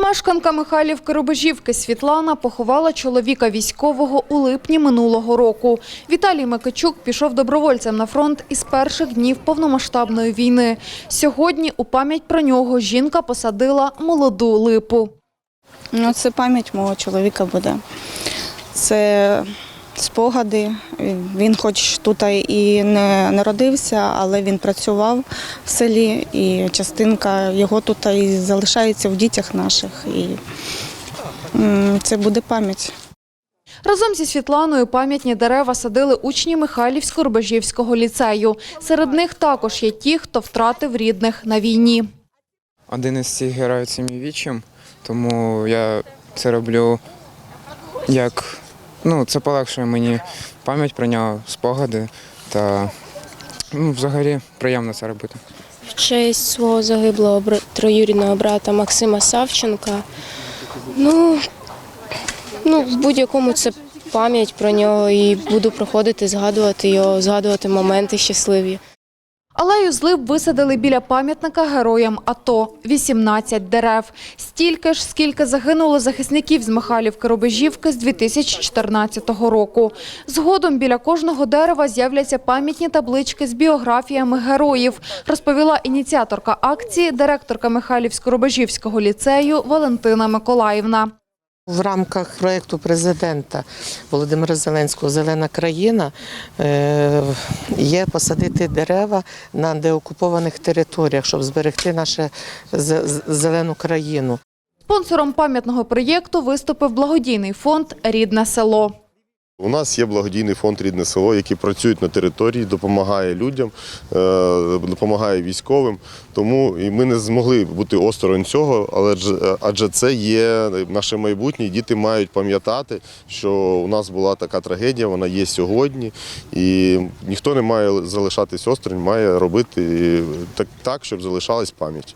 Мешканка Михайлівки Рубежівки Світлана поховала чоловіка військового у липні минулого року. Віталій Микичук пішов добровольцем на фронт із перших днів повномасштабної війни. Сьогодні у пам'ять про нього жінка посадила молоду липу. Ну, це пам'ять мого чоловіка буде. Це спогади. Він хоч тут і не народився, але він працював в селі, і частинка його тут і залишається в дітях наших. І це буде пам'ять. Разом зі Світланою пам'ятні дерева садили учні Михайлівсько-Рубежівського ліцею. Серед них також є ті, хто втратив рідних на війні. Один із цих героїв це мій вічим, тому я це роблю як ну, це полегшує мені пам'ять про нього, спогади та ну, взагалі приємно це робити. в честь свого загиблого троюрідного брата Максима Савченка. Ну, ну, в будь-якому це пам'ять про нього і буду проходити, згадувати його, згадувати моменти щасливі. Алею з лип висадили біля пам'ятника героям АТО – 18 дерев. Стільки ж, скільки загинуло захисників з Михайлівки Рубежівки з 2014 року. Згодом біля кожного дерева з'являться пам'ятні таблички з біографіями героїв, розповіла ініціаторка акції, директорка Михайлівсько-Рубежівського ліцею Валентина Миколаївна. В рамках проєкту президента Володимира Зеленського Зелена країна е, є посадити дерева на деокупованих територіях, щоб зберегти нашу зелену країну. Спонсором пам'ятного проєкту виступив благодійний фонд «Рідне село». У нас є благодійний фонд Рідне село, який працює на території, допомагає людям, е, допомагає військовим. Тому і ми не змогли бути осторонь цього, але адже це є наше майбутнє. Діти мають пам'ятати, що у нас була така трагедія, вона є сьогодні, і ніхто не має залишатись осторонь, має робити так щоб залишалась пам'ять.